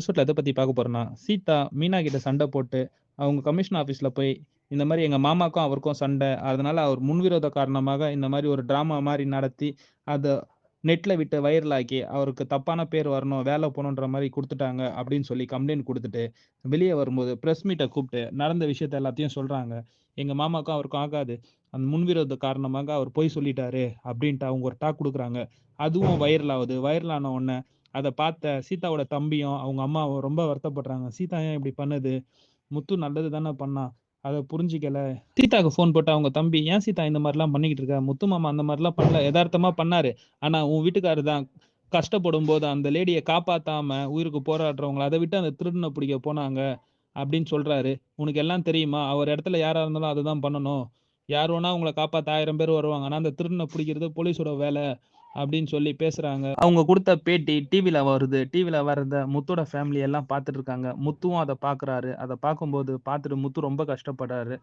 எபிசோட்ல எதை பத்தி பார்க்க போறோம்னா, சீதா மீனா கிட்ட சண்டை போட்டு, அவங்க கமிஷன் ஆஃபீஸ்ல போய், இந்த மாதிரி எங்க மாமாக்கும் அவருக்கும் சண்டை. அதனால அவர் முன்விரோத காரணமாக இந்த மாதிரி ஒரு டிராமா மாதிரி நடத்தி, அதை நெட்ல விட்டு வைரல் ஆக்கி, அவருக்கு தப்பான பேர் வரணும், வேலை போகணுன்ற மாதிரி கொடுத்துட்டாங்க அப்படின்னு சொல்லி கம்ப்ளைண்ட் கொடுத்துட்டு வெளியே வரும்போது பிரஸ் மீட்டை கூப்பிட்டு நடந்த விஷயத்த எல்லாத்தையும் சொல்றாங்க. எங்க மாமாக்கும் அவருக்கும் ஆகாது. அந்த முன்விரோத காரணமாக அவர் பொய் சொல்லிட்டாரு அப்படின்ட்டு அவங்க ஒரு டாக் கொடுக்குறாங்க அதுவும் வைரல் ஆகுது வைரல் ஆன உடனே, அதை பார்த்த சீதாவோட தம்பியும், அவங்க அம்மாவும் ரொம்ப வருத்தப்படுறாங்க. சீதா ஏன் இப்படி பண்ணுது? முத்து நல்லது தானே பண்ணான். அதை புரிஞ்சுக்கல. சீதாக்கு ஃபோன் போட்டு அவங்க தம்பி, "ஏன் சீதா இந்த மாதிரிலாம் பண்ணிக்கிட்டு இருக்க? முத்து மாமா அந்த மாதிரிலாம் பண்ணல. எதார்த்தமா பண்ணாரு. ஆனா உன் வீட்டுக்காரர் தான் கஷ்டப்படும் போது அந்த லேடியை காப்பாத்தாம உயிருக்கு போராடுறவங்கள, அதை விட்டு அந்த திருடனை பிடிக்க போனாங்க." அப்படின்னு சொல்றாரு. "உனக்கு எல்லாம் தெரியுமா? அவர் இடத்துல யாரா இருந்தாலும் அததான் பண்ணணும். யார் வேணா உங்களை காப்பாத்த ஆயிரம் பேர் வருவாங்க. ஆனா அந்த திருடனை பிடிக்கிறது போலீஸோட வேலை அப்படின்னு சொல்லி பேசுறாங்க. அவங்க குடுத்த பேட்டி டிவில வருது. டிவில வர்றத முத்தோட ஃபேமிலி எல்லாம் பார்த்துட்டு இருக்காங்க. முத்துவும் அத பாக்குறாரு அத பார்க்கும்போது பார்த்துட்டு முத்து ரொம்ப கஷ்டப்படுறாரு.